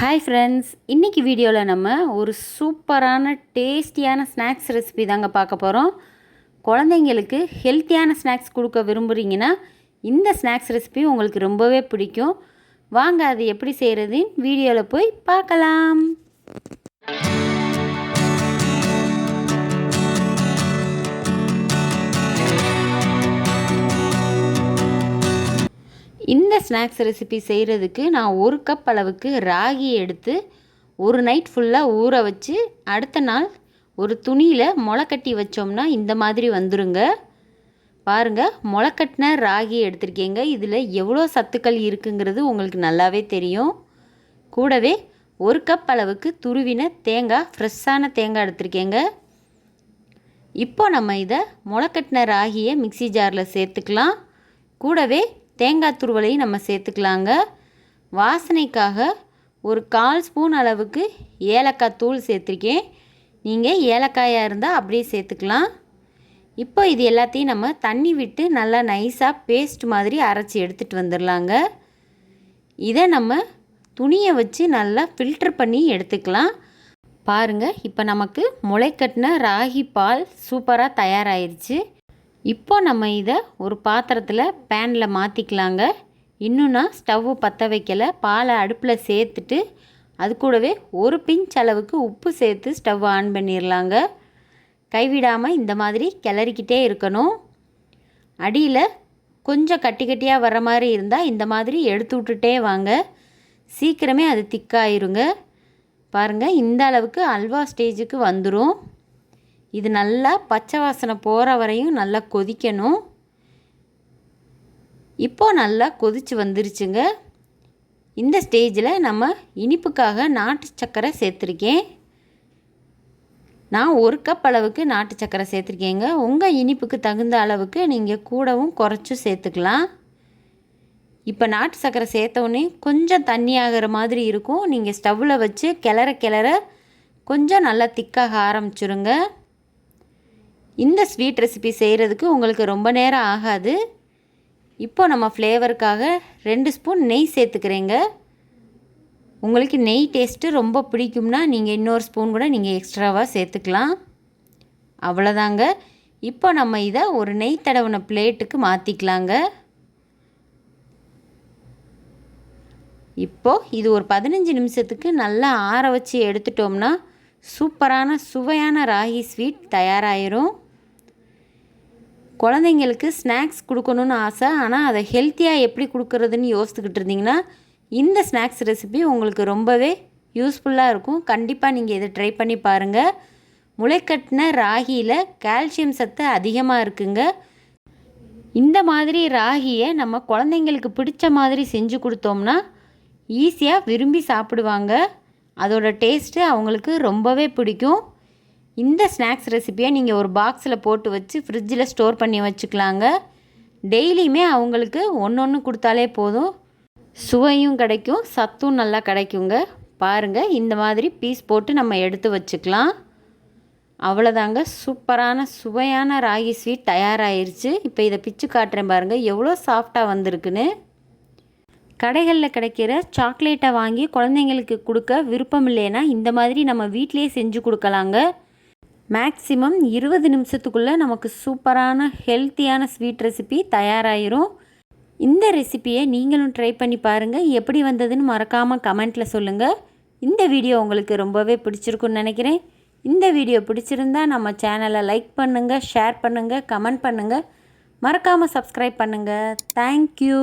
Hi friends இன்றைக்கி வீடியோவில் நம்ம ஒரு சூப்பரான டேஸ்டியான ஸ்நாக்ஸ் ரெசிபி தாங்க பார்க்க போகிறோம் குழந்தைங்களுக்கு ஹெல்த்தியான ஸ்நாக்ஸ் கொடுக்க விரும்புகிறீங்கன்னா இந்த ஸ்நாக்ஸ் ரெசிபி உங்களுக்கு ரொம்பவே பிடிக்கும். வாங்க அது எப்படி செய்கிறதுன்னு வீடியோவில் போய் பார்க்கலாம். இந்த ஸ்நாக்ஸ் ரெசிபி செய்கிறதுக்கு நான் ஒரு கப் அளவுக்கு ராகி எடுத்து ஒரு நைட் ஃபுல்லாக ஊற வச்சு அடுத்த நாள் ஒரு துணியில் முளைக்கட்டி வச்சோம்னா இந்த மாதிரி வந்துருங்க. பாருங்கள் முளைக்கட்டின ராகி எடுத்திருக்கீங்க. இதில் எவ்வளோ சத்துக்கள் இருக்குங்கிறது உங்களுக்கு நல்லாவே தெரியும். கூடவே ஒரு கப் அளவுக்கு துருவின தேங்காய் ஃப்ரெஷ்ஷான தேங்காய் எடுத்திருக்கேங்க. இப்போ நம்ம இதை முளைக்கட்டின ராகியை மிக்சி ஜாரில் சேர்த்துக்கலாம். கூடவே தேங்காய் துருவலையும் நம்ம சேர்த்துக்கலாங்க. வாசனைக்காக ஒரு கால் ஸ்பூன் அளவுக்கு ஏலக்காய் தூள் சேர்த்துருக்கேன். நீங்கள் ஏலக்காயாக இருந்தால் அப்படியே சேர்த்துக்கலாம். இப்போ இது எல்லாத்தையும் நம்ம தண்ணி விட்டு நல்லா நைஸாக பேஸ்ட் மாதிரி அரைச்சி எடுத்துகிட்டு வந்துடலாங்க இதை நம்ம துணியை வச்சு நல்லா ஃபில்டர் பண்ணி எடுத்துக்கலாம். பாருங்கள் இப்போ நமக்கு முளைக்கட்டின ராகி பால் சூப்பராக தயாராகிருச்சு இப்போ நம்ம இதை ஒரு பாத்திரத்தில் பேனில் மாற்றிக்கலாங்க இன்னும் நான் ஸ்டவ்வு பற்ற வைக்கலை. பாலை அடுப்பில் சேர்த்துட்டு அது கூடவே ஒரு பிஞ்ச் அளவுக்கு உப்பு சேர்த்து ஸ்டவ் ஆன் பண்ணிடலாங்க கைவிடாமல் இந்த மாதிரி கிளறிக்கிட்டே இருக்கணும். அடியில் கொஞ்சம் கட்டி கட்டியாக வர மாதிரி இருந்தால் இந்த மாதிரி எடுத்து விட்டுட்டே வாங்க. சீக்கிரமே அது திக்காயிருங்க பாருங்கள் இந்த அளவுக்கு அல்வா ஸ்டேஜுக்கு வந்துடும் இது நல்லா பச்சை வாசனை போகிற வரையும் நல்லா கொதிக்கணும். இப்போது நல்லா கொதித்து வந்துருச்சுங்க. இந்த ஸ்டேஜில் நம்ம இனிப்புக்காக நாட்டு சக்கரை சேர்த்துருக்கேன். நான் ஒரு கப் அளவுக்கு நாட்டு சக்கரை சேர்த்துருக்கேங்க. உங்கள் இனிப்புக்கு தகுந்த அளவுக்கு நீங்கள் கூடவும் குறைச்சும் சேர்த்துக்கலாம். இப்போ நாட்டு சக்கரை சேர்த்தோடனே கொஞ்சம் தண்ணி ஆகிற மாதிரி இருக்கும். நீங்கள் ஸ்டவ்வில் வச்சு கிளற கிளற கொஞ்சம் நல்லா திக்காக ஆரம்பிச்சுருங்க. இந்த ஸ்வீட் ரெசிபி செய்கிறதுக்கு உங்களுக்கு ரொம்ப நேரம் ஆகாது. இப்போ நம்ம ஃப்ளேவருக்காக ரெண்டு ஸ்பூன் நெய் சேர்த்துக்கிறேங்க. உங்களுக்கு நெய் டேஸ்ட்டு ரொம்ப பிடிக்கும்னா நீங்கள் இன்னொரு ஸ்பூன் கூட நீங்கள் எக்ஸ்ட்ராவாக சேர்த்துக்கலாம். அவ்வளோதாங்க இப்போ நம்ம இதை ஒரு நெய் தடவின பிளேட்டுக்கு மாற்றிக்கலாங்க இப்போது இது ஒரு பதினஞ்சு நிமிஷத்துக்கு நல்லா ஆற வச்சு எடுத்துட்டோம்னா சூப்பரான சுவையான ராகி ஸ்வீட் தயாராகிரும் குழந்தைங்களுக்கு ஸ்நாக்ஸ் கொடுக்கணுன்னு ஆசை ஆனால் அதை ஹெல்த்தியாக எப்படி கொடுக்குறதுன்னு யோசித்துக்கிட்டு இருந்தீங்கன்னா இந்த ஸ்நாக்ஸ் ரெசிபி உங்களுக்கு ரொம்பவே யூஸ்ஃபுல்லாக இருக்கும். கண்டிப்பாக நீங்கள் இதை ட்ரை பண்ணி பாருங்கள் முளைக்கட்டின ராகியில் கால்சியம் சத்து அதிகமாக இருக்குங்க. இந்த மாதிரி ராகியை நம்ம குழந்தைங்களுக்கு பிடிச்ச மாதிரி செஞ்சு கொடுத்தோம்னா ஈஸியாக விரும்பி சாப்பிடுவாங்க. அதோட டேஸ்ட்டு அவங்களுக்கு ரொம்பவே பிடிக்கும். இந்த ஸ்நாக்ஸ் ரெசிப்பியை நீங்கள் ஒரு பாக்ஸில் போட்டு வச்சு ஃப்ரிட்ஜில் ஸ்டோர் பண்ணி வச்சுக்கலாங்க. டெய்லியுமே அவங்களுக்கு ஒன்று ஒன்று கொடுத்தாலே போதும். சுவையும் கிடைக்கும் சத்தும் நல்லா கிடைக்குங்க. பாருங்கள் இந்த மாதிரி பீஸ் போட்டு நம்ம எடுத்து வச்சுக்கலாம். அவ்வளோதாங்க சூப்பரான சுவையான ராகி ஸ்வீட் தயாராகிருச்சு இப்போ இதை பிச்சு காட்டுறேன் பாருங்கள் எவ்வளோ சாஃப்டாக வந்திருக்குன்னு. கடைகளில் கிடைக்கிற சாக்லேட்டை வாங்கி குழந்தைங்களுக்கு கொடுக்க விருப்பம் இல்லைன்னா இந்த மாதிரி நம்ம வீட்டிலே செஞ்சு கொடுக்கலாங்க. மேக்ஸிமம் இருபது நிமிஷத்துக்குள்ளே நமக்கு சூப்பரான ஹெல்த்தியான ஸ்வீட் ரெசிபி தயாராகிரும் இந்த ரெசிப்பியை நீங்களும் ட்ரை பண்ணி பாருங்கள் எப்படி வந்ததுன்னு மறக்காமல் கமெண்ட்டில் சொல்லுங்கள் இந்த வீடியோ உங்களுக்கு ரொம்பவே பிடிச்சிருக்குன்னு நினைக்கிறேன். இந்த வீடியோ பிடிச்சிருந்தா நம்ம சேனலை லைக் பண்ணுங்கள் ஷேர் பண்ணுங்கள் கமெண்ட் பண்ணுங்கள் மறக்காமல் சப்ஸ்கிரைப் பண்ணுங்கள் தேங்க்யூ